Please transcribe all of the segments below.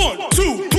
One, two,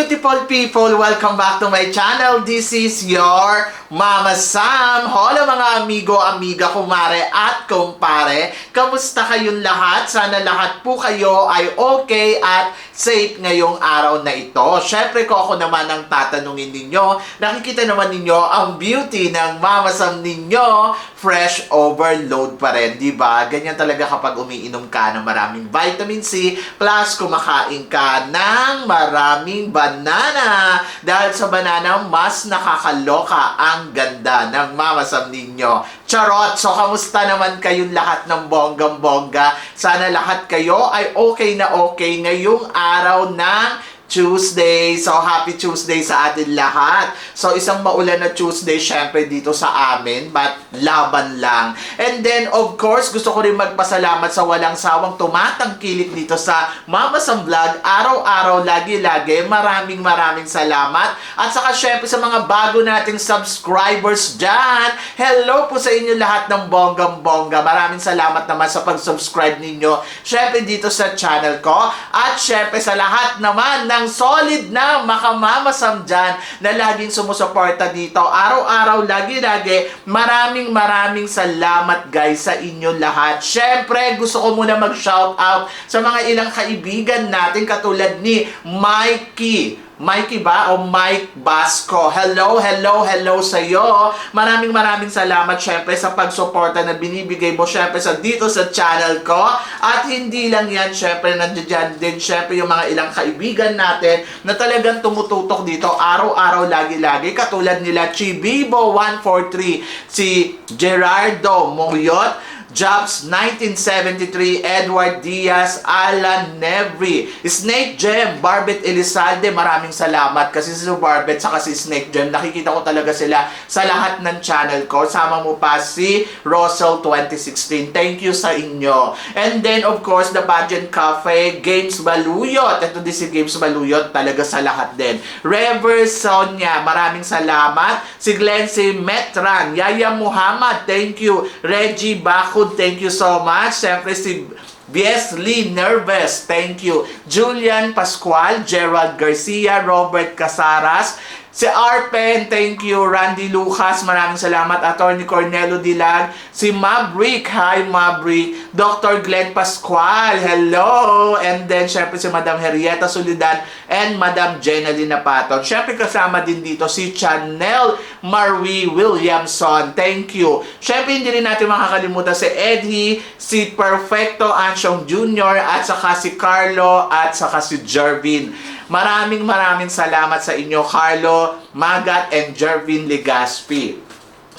beautiful people! Welcome back to my channel. This is your Mama Sam. Hola mga amigo, amiga, kumare at kumpare. Kamusta kayong lahat? Sana lahat po kayo ay okay at safe ngayong araw na ito. Syempre ko ako naman ang tatanungin ninyo. Nakikita naman ninyo ang beauty ng Mama Sam ninyo. Fresh overload pa rin, di ba? Ganyan talaga kapag umiinom ka ng maraming vitamin C plus kumakain ka ng maraming banana. Dahil sa banana, mas nakakaloka ang ganda ng mamasam ninyo. Charot! So, kamusta naman kayong lahat ng bonggang-bongga? Sana lahat kayo ay okay na okay ngayong araw ng Tuesday. So, happy Tuesday sa atin lahat. So, isang maulan na Tuesday, syempre, dito sa amin. But, laban lang. And then, of course, gusto ko rin magpasalamat sa walang sawang tumatangkilik dito sa Mama Sam Vlog. Araw-araw, lagi-lagi. Maraming maraming salamat. At saka, syempre, sa mga bago nating subscribers dyan. Hello po sa inyo lahat ng bonggang-bongga. Maraming salamat naman sa pag-subscribe ninyo. Syempre, dito sa channel ko. At syempre, sa lahat naman ng solid na makamamasam dyan na laging sumusuporta dito. Araw-araw, lagi-lagi. Maraming maraming salamat guys sa inyo lahat. Syempre, gusto ko muna mag-shout out sa mga ilang kaibigan natin katulad ni Mikey. Mikey ba o Mike Basco? Hello, hello, hello sa iyo. Maraming maraming salamat syempre sa pagsuporta na binibigay mo syempre sa dito sa channel ko. At hindi lang yan syempre nandiyan din syempre yung mga ilang kaibigan natin na talagang tumututok dito araw-araw lagi-lagi katulad nila Chibibo 143, si Gerardo Moyot, Jobs 1973, Edward Diaz, Alan Nevry, Snake Gem, Barbet Elizalde, maraming salamat kasi si Barbet saka si Snake Gem, nakikita ko talaga sila sa lahat ng channel ko. Sama mo pa si Russell 2016. Thank you sa inyo. And then of course, the Pageant Cafe, Games Baluyot. Ito din si Games Baluyot, talaga sa lahat din. Rever Sonia, maraming salamat. Si Glency Metran, Yaya Muhammad, thank you. Reggie Bakud, thank you so much. Siyempre si B.S. Lee Nervous, thank you. Julian Pascual, Gerald Garcia, Robert Casaras, si Arpen, thank you. Randy Lucas, maraming salamat. Attorney Cornelo Dilag, si Maverick, hi Maverick. Dr. Glenn Pascual, hello. And then, syempre si Madam Henrietta Solidan and Madam Jenalyn Napaton. Syempre kasama din dito si Chanel Marie Williamson, thank you. Syempre hindi rin natin makakalimutan si Eddie, si Perfecto Ansyong Jr. at saka si Carlo at saka si Jervin. Maraming maraming salamat sa inyo, Carlo, Magat, and Jervin Legaspi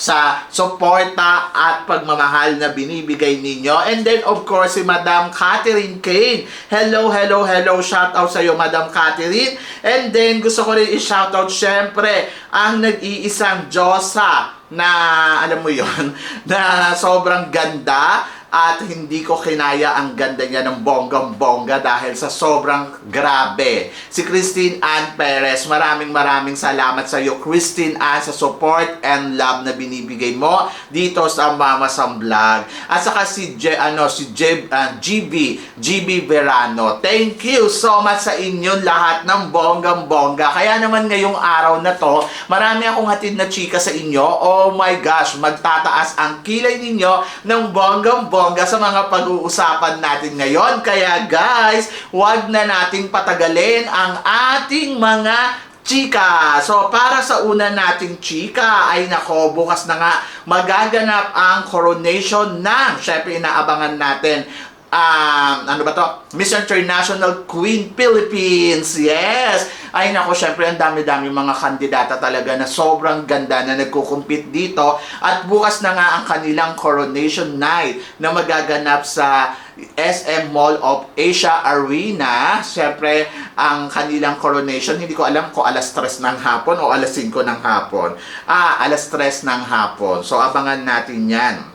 sa suporta at pagmamahal na binibigay ninyo. And then, of course, si Madam Catherine Kane. Hello, hello, hello. Shout out sa iyo, Madam Catherine. And then, gusto ko rin i-shout out, syempre, ang nag-iisang Diyosa na, alam mo yon na sobrang ganda at hindi ko kinaya ang ganda niya ng bonggang-bongga dahil sa sobrang grabe. Si Christine Ann Perez, maraming maraming salamat sa iyo Christine Ann sa support and love na binibigay mo dito sa Mama Sam Vlog. At saka si J, ano si J, ah, GB GB Verano. Thank you so much sa inyo lahat ng bonggang-bongga. Kaya naman ngayong araw na to, marami akong hatid na chika sa inyo. Oh my gosh, magtataas ang kilay ninyo ng bonggang-bongga bongga sa mga pag-uusapan natin ngayon. Kaya guys, wag na nating patagalin ang ating mga chika. So, para sa una nating chika, ay nako, bukas na nga magaganap ang coronation ng, syempre inaabangan natin, um, ano ba to? Miss International Queen Philippines. Yes! Ay nako, syempre ang dami-dami mga kandidata talaga na sobrang ganda na nagkukumpit dito. At bukas na nga ang kanilang coronation night na magaganap sa SM Mall of Asia Arena. Syempre, ang kanilang coronation, hindi ko alam kung alas 3 ng hapon o alas 5 ng hapon. Ah, alas 3 ng hapon. So, abangan natin yan.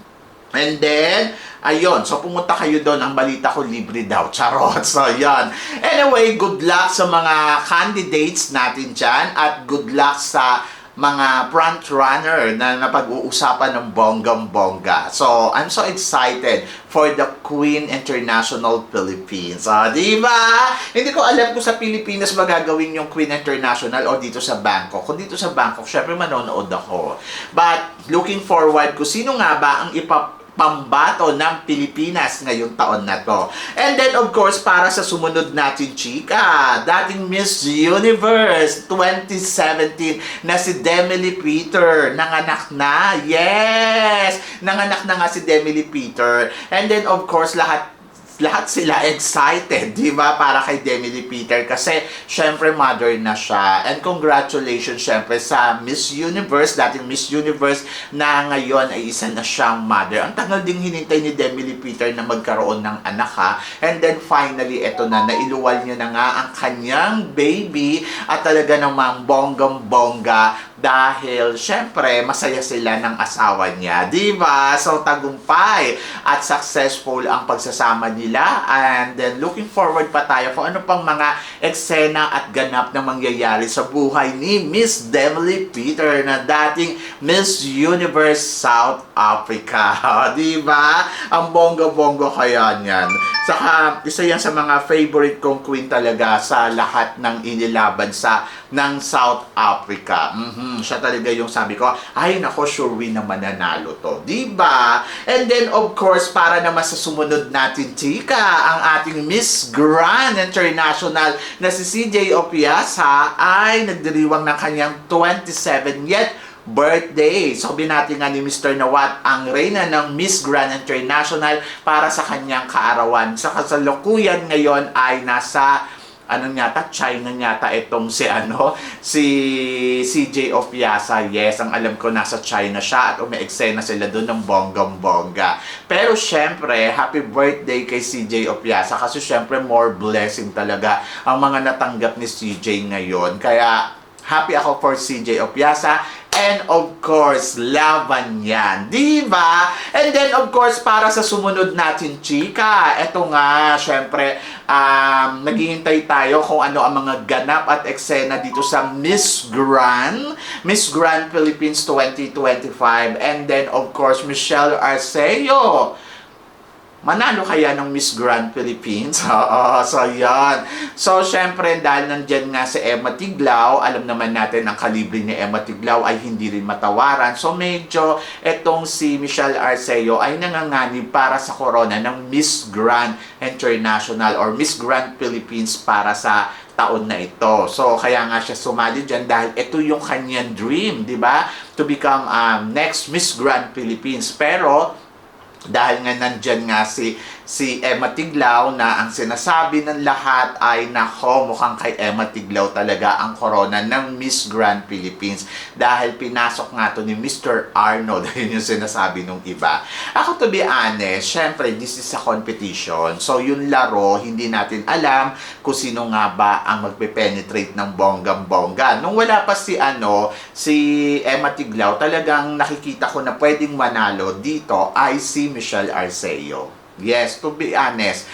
And then, ayun, so pumunta kayo doon, ang balita ko libre daw, charot, so yan. Anyway, good luck sa mga candidates natin dyan, at good luck sa mga front runner na napag-uusapan ng bonggang-bongga. So, I'm so excited for the Queen International Philippines. Ah, di ba? Hindi ko alam kung sa Pilipinas magagawin yung Queen International o dito sa Bangkok. Kung dito sa Bangkok, syempre manonood ako. But, looking forward kung sino nga ba ang ipap pambato ng Pilipinas ngayong taon na to. And then, of course, para sa sumunod natin, chika, dating Miss Universe 2017 na si Demily Peter, nanganak na. Yes! Nanganak na nga si Demily Peter. And then, of course, lahat lahat sila excited, di ba, para kay Demily Peter kasi syempre mother na siya. And congratulations syempre sa Miss Universe, dating Miss Universe na ngayon ay isa na siyang mother. Ang tagal ding hinintay ni Demily Peter na magkaroon ng anak ha. And then finally, eto na, nailuwal niya na nga ang kanyang baby at talaga namang bonggang-bongga dahil syempre masaya sila ng asawa niya, 'di ba? So tagumpay at successful ang pagsasama nila and then looking forward pa tayo kung ano pang mga eksena at ganap na mangyayari sa buhay ni Miss Demily Peter na dating Miss Universe South Africa, 'di ba? Ang bongga-bongga kaya niyan. Saka isa yan sa mga favorite kong queen talaga sa lahat ng inilaban sa ng South Africa. Mhm, Siya talaga yung sabi ko, ay nako, sure win na mananalo to. di ba? And then, of course, para naman sa sumunod natin, chika, ang ating Miss Grand International na si CJ Opiasa ay nagdiriwang ng kanyang 27 yet birthday. So, binati nga ni Mr. Nawat ang reyna ng Miss Grand International para sa kanyang kaarawan. Sa kasalukuyan ngayon ay nasa ano yata, China yata itong si ano, si CJ Opiasa. Yes, ang alam ko nasa China siya at umeeksena sila doon ng bonggang-bongga. Pero syempre, happy birthday kay CJ Opiasa kasi syempre more blessing talaga ang mga natanggap ni CJ ngayon. Kaya happy ako for CJ Opiasa And of course, laban yan. Di ba? And then, of course, para sa sumunod natin, chika, eto nga, syempre, um, naghihintay tayo kung ano ang mga ganap at eksena dito sa Miss Grand, Miss Grand Philippines 2025. And then, of course, Michelle Arceo. Manalo kaya ng Miss Grand Philippines? Oo, so yan. So, syempre, dahil nandyan nga si Emma Tiglao, alam naman natin ang kalibre ni Emma Tiglao ay hindi rin matawaran. So, medyo etong si Michelle Arceo ay nanganganib para sa corona ng Miss Grand International or Miss Grand Philippines para sa taon na ito. So, kaya nga siya sumali dyan dahil ito yung kanyang dream, di ba? To become um, next Miss Grand Philippines. Pero, dahil nga nandyan nga si si Emma Tiglao na ang sinasabi ng lahat ay nako mukhang kay Emma Tiglao talaga ang corona ng Miss Grand Philippines dahil pinasok nga to ni Mr. Arnold yun yung sinasabi nung iba ako to be honest syempre this is a competition so yung laro hindi natin alam kung sino nga ba ang magpe-penetrate ng bonggang bongga nung wala pa si ano si Emma Tiglao talagang nakikita ko na pwedeng manalo dito ay si Michelle Arceo. Yes, to be honest,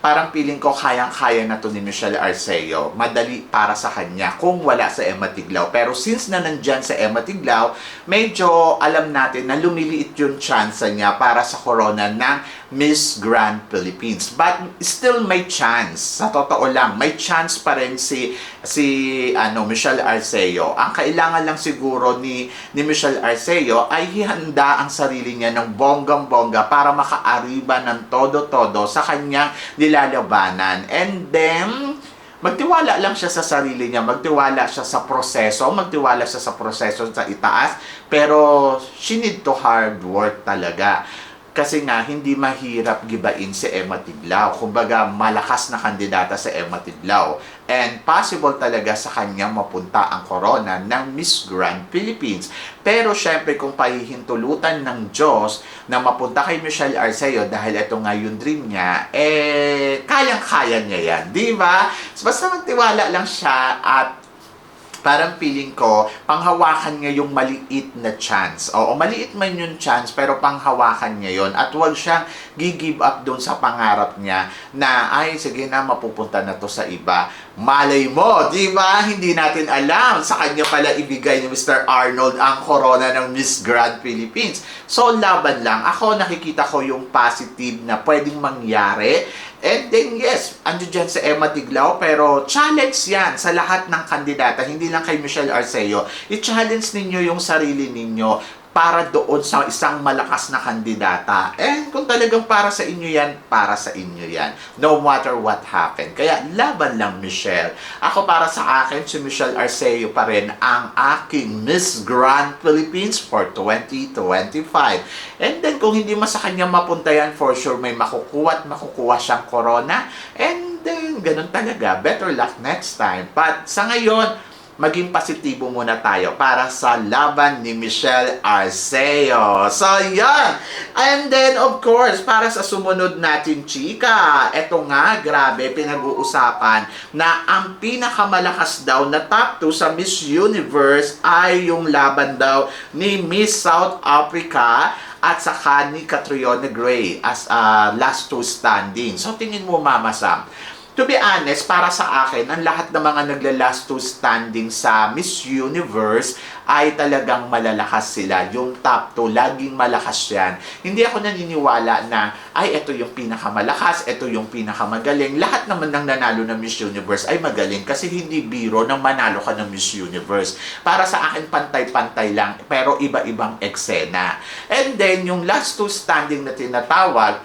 parang feeling ko kayang-kaya na to ni Michelle Arceo. Madali para sa kanya kung wala sa Emma Tiglao. Pero since na nandyan sa Emma Tiglao, medyo alam natin na lumiliit yung chance niya para sa corona ng Miss Grand Philippines. But still may chance. Sa totoo lang, may chance pa rin si si ano Michelle Arceo. Ang kailangan lang siguro ni ni Michelle Arceo ay hihanda ang sarili niya ng bonggang-bongga para makaariba ng todo-todo sa kanyang nilalabanan. And then, magtiwala lang siya sa sarili niya, magtiwala siya sa proseso, magtiwala siya sa proseso sa itaas, pero she need to hard work talaga. Kasi nga, hindi mahirap gibain si Emma Tiglao. Kumbaga, malakas na kandidata sa Emma Tiglao. And possible talaga sa kanya mapunta ang corona ng Miss Grand Philippines. Pero syempre, kung pahihintulutan ng Diyos na mapunta kay Michelle Arceo dahil ito nga yung dream niya, eh, kayang-kaya niya yan. Di ba? Basta magtiwala lang siya at parang feeling ko, panghawakan niya yung maliit na chance. Oo, maliit man yung chance, pero panghawakan niya yon At huwag siyang gigive up doon sa pangarap niya na, ay, sige na, mapupunta na to sa iba. Malay mo, di ba? Hindi natin alam. Sa kanya pala ibigay ni Mr. Arnold ang corona ng Miss Grand Philippines. So, laban lang. Ako, nakikita ko yung positive na pwedeng mangyari. And then, yes, ando dyan si Emma Tiglao, pero challenge yan sa lahat ng kandidata, hindi lang kay Michelle Arceo. I-challenge ninyo yung sarili ninyo para doon sa isang malakas na kandidata. And kung talagang para sa inyo yan, para sa inyo yan. No matter what happen. Kaya laban lang, Michelle. Ako para sa akin, si Michelle Arceo pa rin ang aking Miss Grand Philippines for 2025. And then kung hindi man sa kanya mapunta yan, for sure may makukuha at makukuha siyang corona. And then, ganun talaga. Better luck next time. But sa ngayon, maging positibo muna tayo para sa laban ni Michelle Arceo. So, yan. And then, of course, para sa sumunod natin, chika, eto nga, grabe, pinag-uusapan na ang pinakamalakas daw na top 2 sa Miss Universe ay yung laban daw ni Miss South Africa at saka ni Catriona Gray as uh, last two standing. So, tingin mo, Mama Sam, To be honest, para sa akin, ang lahat ng mga nagla-last two standing sa Miss Universe ay talagang malalakas sila. Yung top 2, laging malakas yan. Hindi ako naniniwala na, ay, ito yung pinakamalakas, ito yung pinakamagaling. Lahat naman ng nanalo ng Miss Universe ay magaling kasi hindi biro na manalo ka ng Miss Universe. Para sa akin, pantay-pantay lang, pero iba-ibang eksena. And then, yung last two standing na tinatawag,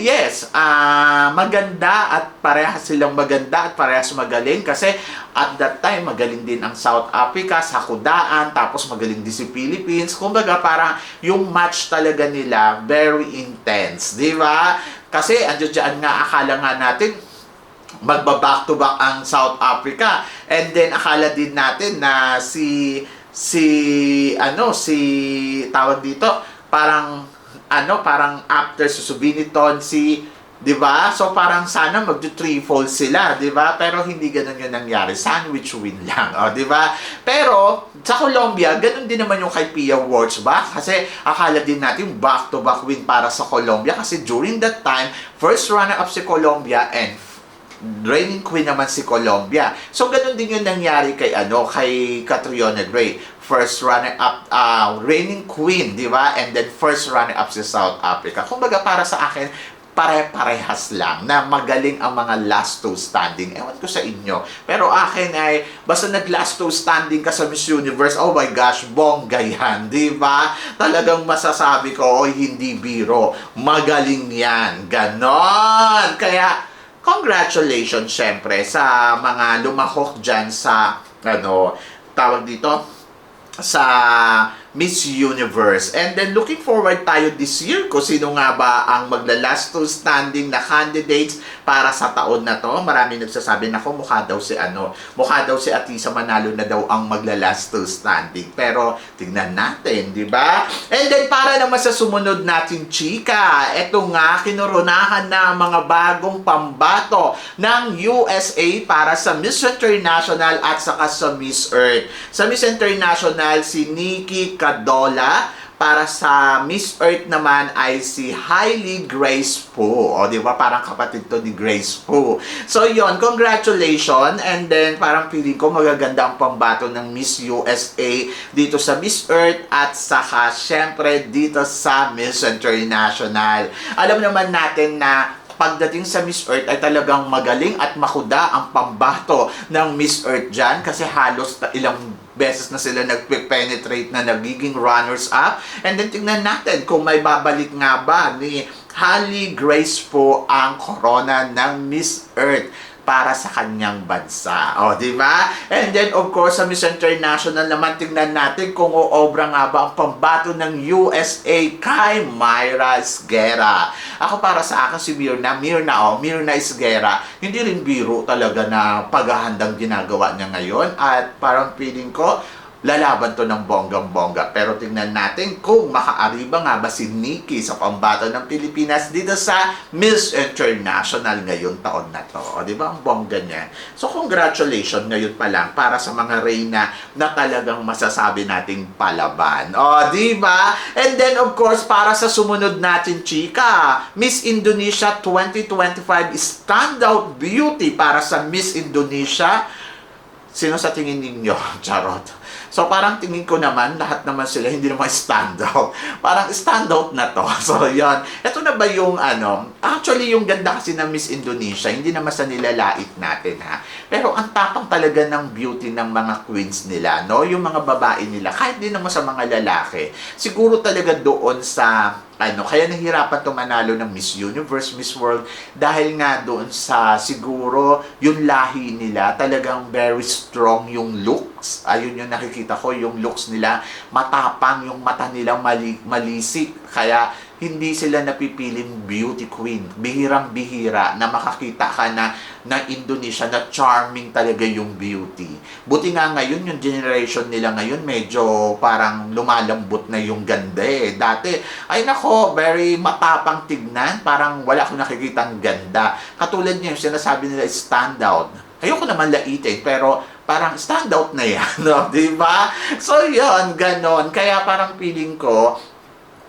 yes. ah maganda at parehas silang maganda at parehas magaling kasi at that time magaling din ang South Africa sa kudaan tapos magaling din si Philippines. Kumbaga parang yung match talaga nila very intense, di ba? Kasi andyan dyan nga akala nga natin magba-back to back ang South Africa. And then akala din natin na si si ano si tawag dito parang ano, parang after susubiniton si 'di ba? So parang sana magdo threefold sila, 'di ba? Pero hindi ganoon 'yung nangyari. Sandwich win lang, oh, 'di ba? Pero sa Colombia, ganoon din naman 'yung kay Pia Wurtzbach kasi akala din natin back to back win para sa Colombia kasi during that time, first runner up si Colombia and reigning queen naman si Colombia. So ganun din 'yung nangyari kay ano, kay Catriona Gray first runner-up, uh, reigning queen, di ba? And then first runner-up si South Africa. Kumbaga para sa akin, pare-parehas lang na magaling ang mga last two standing. Ewan ko sa inyo. Pero akin ay, basta nag-last two standing ka sa Miss Universe, oh my gosh, bongga yan, di ba? Talagang masasabi ko, oy, hindi biro. Magaling yan. Ganon. Kaya, congratulations syempre sa mga lumahok dyan sa, ano, tawag dito, sa Miss Universe. And then looking forward tayo this year kung sino nga ba ang magla-last two standing na candidates para sa taon na to. Marami nagsasabi na ko mukha daw si ano, mukha daw si Atisa Manalo na daw ang magla-last two standing. Pero tignan natin, di ba? And then para naman sa sumunod natin chika, eto nga kinurunahan na mga bagong pambato ng USA para sa Miss International at saka sa Miss Earth. Sa Miss International si Nikki Cadola para sa Miss Earth naman ay si Highly Grace Fu. O, di ba? Parang kapatid to ni Grace Fu. So, yon Congratulations. And then, parang feeling ko magaganda ang pambato ng Miss USA dito sa Miss Earth at saka, syempre, dito sa Miss International. Alam naman natin na pagdating sa Miss Earth ay talagang magaling at makuda ang pambato ng Miss Earth dyan kasi halos ilang beses na sila nagpe-penetrate na nagiging runners-up. And then tingnan natin kung may babalik nga ba ni Halle Grace po ang corona ng Miss Earth para sa kanyang bansa. O, di ba? And then, of course, sa Miss International naman, tingnan natin kung uobra nga ba ang pambato ng USA kay Myra Esguera. Ako para sa akin si Mirna, Mirna, oh, Mirna Esguera, hindi rin biro talaga na paghahandang ginagawa niya ngayon. At parang feeling ko, lalaban to ng bonggang-bongga. Pero tingnan natin kung makaariba nga ba si Nikki sa pambato ng Pilipinas dito sa Miss International ngayon taon na to. O, di ba? Ang bongga niya. So, congratulations ngayon pa lang para sa mga reyna na talagang masasabi nating palaban. O, di ba? And then, of course, para sa sumunod natin, chika, Miss Indonesia 2025 Standout Beauty para sa Miss Indonesia Sino sa tingin ninyo? Charot. So parang tingin ko naman, lahat naman sila hindi naman standout. Parang standout na to. So yon. Ito na ba yung ano, actually yung ganda kasi ng Miss Indonesia, hindi naman sa nilalait natin ha. Pero ang tapang talaga ng beauty ng mga queens nila, no? Yung mga babae nila, kahit din naman sa mga lalaki. Siguro talaga doon sa ano, kaya nahirapan to manalo ng Miss Universe, Miss World dahil nga doon sa siguro yung lahi nila talagang very strong yung looks. Ayun yung nakikita ko, yung looks nila matapang, yung mata nila mali, malisik. Kaya hindi sila napipiling beauty queen. Bihirang bihira na makakita ka na na Indonesia na charming talaga yung beauty. Buti nga ngayon yung generation nila ngayon medyo parang lumalambot na yung ganda eh. Dati, ay nako, very matapang tignan. Parang wala akong nakikitang ganda. Katulad niya yung sinasabi nila standout. Ayoko naman laitin, pero parang standout na yan, no? Di ba? So, yun, ganon. Kaya parang feeling ko,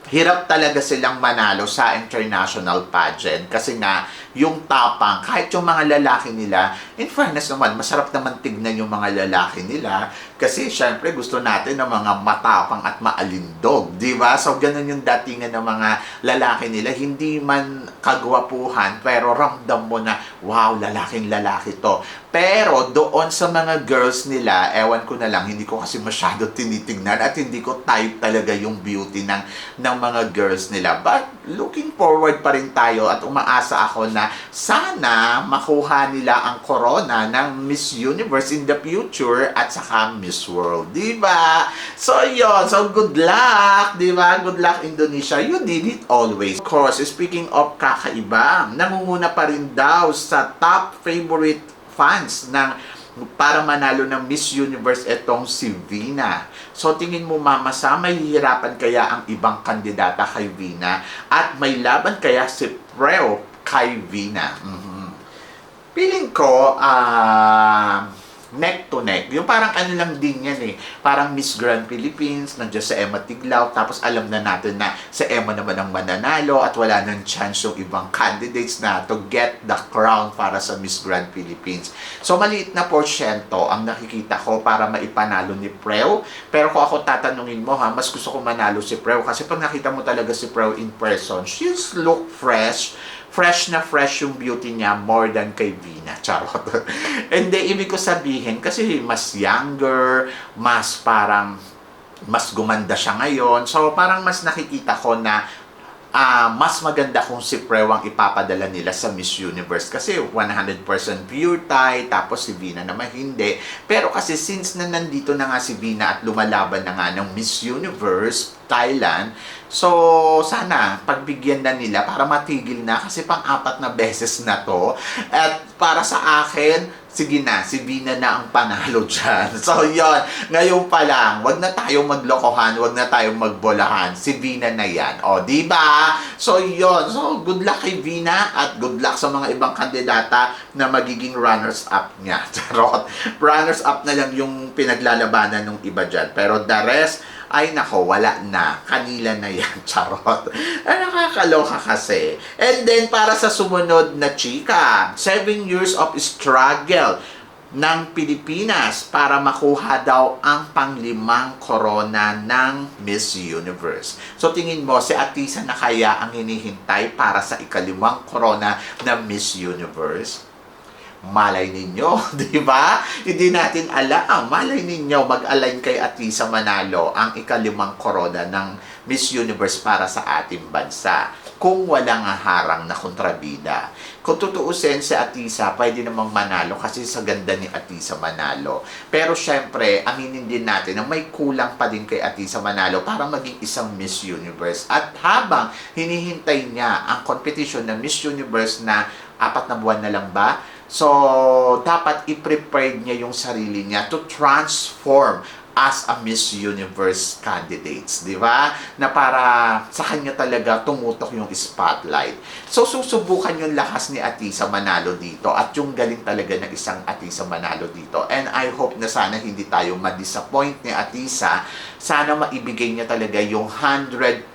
hirap talaga silang manalo sa international pageant kasi nga yung tapang, kahit yung mga lalaki nila, in fairness naman, masarap naman tignan yung mga lalaki nila kasi syempre gusto natin ng mga matapang at maalindog, di ba? So ganun yung datingan ng mga lalaki nila, hindi man kagwapuhan pero ramdam mo na, wow, lalaking lalaki to. Pero doon sa mga girls nila, ewan ko na lang, hindi ko kasi masyado tinitingnan at hindi ko type talaga yung beauty ng, ng mga girls nila. But looking forward pa rin tayo at umaasa ako na sana makuha nila ang corona ng Miss Universe in the future at saka Miss World. Di ba? So, yon So, good luck. Di ba? Good luck, Indonesia. You did it always. Of course, speaking of kakaiba, nangunguna pa rin daw sa top favorite fans ng para manalo ng Miss Universe etong si Vina. So tingin mo mama sa may hihirapan kaya ang ibang kandidata kay Vina at may laban kaya si Preo kay Vina. Mhm. Feeling ko, ah, neck to neck. Yung parang ano lang din yan eh. Parang Miss Grand Philippines, nandiyan sa Emma Tiglao, tapos alam na natin na sa Emma naman ang mananalo at wala nang chance yung ibang candidates na to get the crown para sa Miss Grand Philippines. So maliit na porsyento ang nakikita ko para maipanalo ni Preo. Pero kung ako tatanungin mo ha, mas gusto ko manalo si Preo kasi pag nakita mo talaga si Preo in person, she's look fresh, fresh na fresh yung beauty niya more than kay Vina. Charot. Hindi, ibig ko sabihin, kasi mas younger, mas parang, mas gumanda siya ngayon. So, parang mas nakikita ko na ah mas maganda kung si Preo ang ipapadala nila sa Miss Universe kasi 100% pure Thai tapos si Vina naman hindi pero kasi since na nandito na nga si Vina at lumalaban na nga ng Miss Universe Thailand so sana pagbigyan na nila para matigil na kasi pang-apat na beses na to at para sa akin sige na, si Vina na ang panalo dyan. So, yon Ngayon pa lang, wag na tayong maglokohan, wag na tayong magbolahan. Si Vina na yan. O, di ba? So, yon So, good luck kay Vina at good luck sa mga ibang kandidata na magiging runners-up niya. Charot. Runners-up na lang yung pinaglalabanan ng iba dyan. Pero the rest, ay nako, wala na. Kanila na yan, charot. Ay, nakakaloka kasi. And then, para sa sumunod na chika, 7 years of struggle ng Pilipinas para makuha daw ang panglimang corona ng Miss Universe. So tingin mo, si Atisa na kaya ang hinihintay para sa ikalimang corona ng Miss Universe? Malay ninyo, di ba? Hindi natin alam. Malay ninyo, mag-align kay Atisa Manalo ang ikalimang korona ng Miss Universe para sa ating bansa kung walang harang na kontrabida. Kung tutuusin si Atisa, pwede namang manalo kasi sa ganda ni Atisa Manalo. Pero syempre, aminin din natin na may kulang pa din kay Atisa Manalo para maging isang Miss Universe. At habang hinihintay niya ang competition ng Miss Universe na apat na buwan na lang ba? So, dapat i-prepare niya yung sarili niya to transform as a Miss Universe candidates, di ba? Na para sa kanya talaga tumutok yung spotlight. So, susubukan yung lakas ni Atisa Manalo dito at yung galing talaga ng isang Atisa Manalo dito. And I hope na sana hindi tayo ma-disappoint ni Atisa. Sana maibigay niya talaga yung 100%.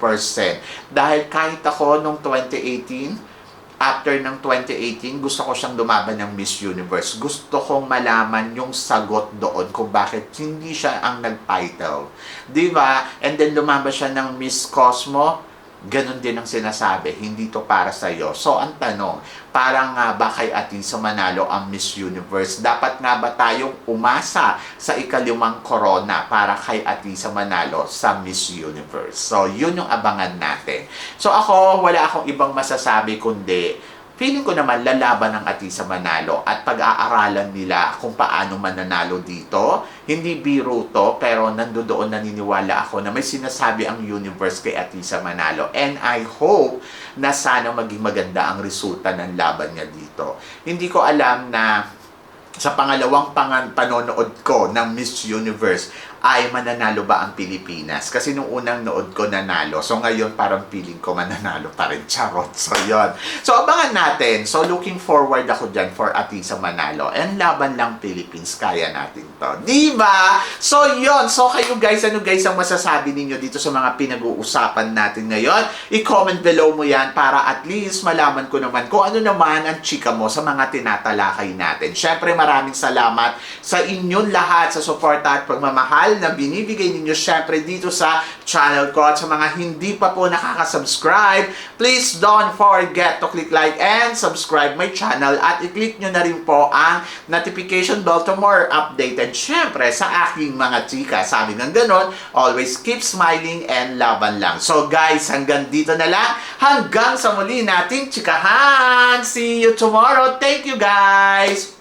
Dahil kahit ako nung 2018, after ng 2018, gusto ko siyang lumaban ng Miss Universe. Gusto kong malaman yung sagot doon kung bakit hindi siya ang nag-title. Di ba? And then lumaban siya ng Miss Cosmo. Ganon din ang sinasabi, hindi to para sa iyo. So, ang tanong, parang nga ba kay Atisa Manalo ang Miss Universe? Dapat nga ba tayong umasa sa ikalimang corona para kay Atisa Manalo sa Miss Universe? So, yun yung abangan natin. So, ako, wala akong ibang masasabi kundi feeling ko naman lalaban ng Atisa Manalo at pag-aaralan nila kung paano mananalo dito. Hindi biro to, pero nandoon naniniwala ako na may sinasabi ang universe kay Atisa Manalo. And I hope na sana maging maganda ang resulta ng laban niya dito. Hindi ko alam na sa pangalawang pangan panonood ko ng Miss Universe ay mananalo ba ang Pilipinas? Kasi nung unang nood ko nanalo. So ngayon parang feeling ko mananalo pa rin. Charot. So yon. So abangan natin. So looking forward ako dyan for Atisa Manalo. And laban lang Philippines. Kaya natin to. Di ba? So yon. So kayo guys, ano guys ang masasabi ninyo dito sa mga pinag-uusapan natin ngayon? I-comment below mo yan para at least malaman ko naman kung ano naman ang chika mo sa mga tinatalakay natin. Syempre maraming salamat sa inyong lahat sa suporta at pagmamahal na binibigay ninyo syempre dito sa channel ko at sa mga hindi pa po nakaka-subscribe, please don't forget to click like and subscribe my channel at i-click nyo na rin po ang notification bell to more updated syempre sa aking mga chika. Sabi ng ganon, always keep smiling and laban lang. So guys, hanggang dito na lang. Hanggang sa muli nating chikahan. See you tomorrow. Thank you guys!